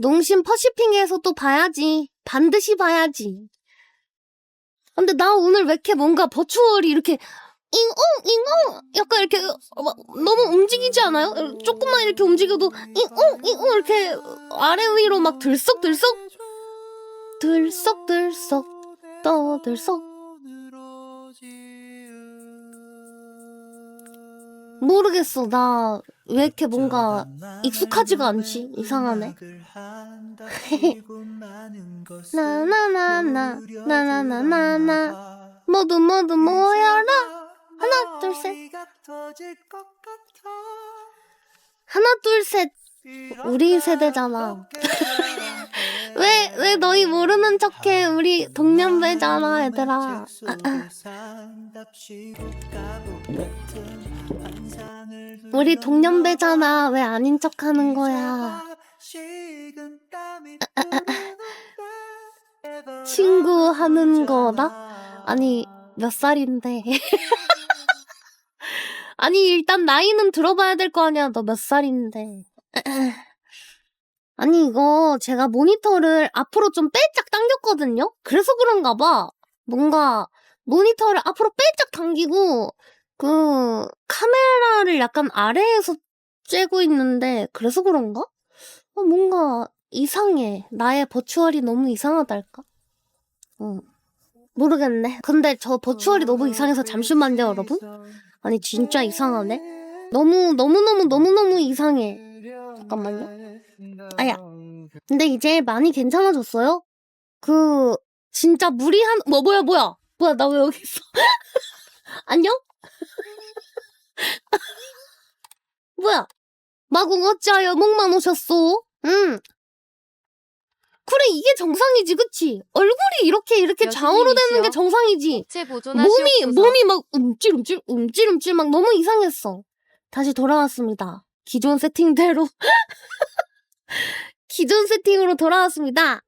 농심 퍼시핑에서 또 봐야지. 반드시 봐야지. 근데 나 오늘 왜 이렇게 뭔가 버추얼이 이렇게 잉엉 잉엉 약간 이렇게 어, 막 너무 움직이지 않아요? 조금만 이렇게 움직여도 잉엉 잉엉 이렇게 아래 위로 막 들썩들썩 들썩들썩 떠들썩 모르겠어. 나 왜 이렇게 뭔가 익숙하지가 않지? 이상하네. 나나나나 나나나나나 모두 모두 모여라. 하나 둘 셋. 하나 둘 셋. 우리 세대잖아 왜 왜 너희 모르는 척해 우리 동년배잖아 얘들아. 우리 동년배잖아. 왜 아닌 척 하는 거야? 친구 하는 거다? 아니 몇 살인데? 아니 일단 나이는 들어봐야 될 거 아니야. 너 몇 살인데 아니 이거 제가 모니터를 앞으로 좀 빼짝 당겼거든요? 그래서 그런가 봐. 뭔가 모니터를 앞으로 빼짝 당기고 그 카메라를 약간 아래에서 쬐고 있는데 그래서 그런가? 어, 뭔가 이상해. 나의 버추얼이 너무 이상하달까? 어. 모르겠네. 근데 저 버추얼이 너무 이상해서 잠시만요 여러분. 아니 진짜 이상하네. 너무 너무너무 너무너무 이상해. 잠깐만요 아야. 근데 이제 많이 괜찮아졌어요 그 진짜 무리한 뭐 뭐야 뭐야 뭐야 나 왜 여기 있어 안녕 뭐야 마궁 어찌하여 목만 오셨소 응 그래 이게 정상이지 그치 얼굴이 이렇게 이렇게 좌우로 되는 게. 정상이지 제 몸이. 몸이 막 움찔움찔 움찔움찔 막 너무 이상했어. 다시 돌아왔습니다. 기존 세팅대로 기존 세팅으로 돌아왔습니다.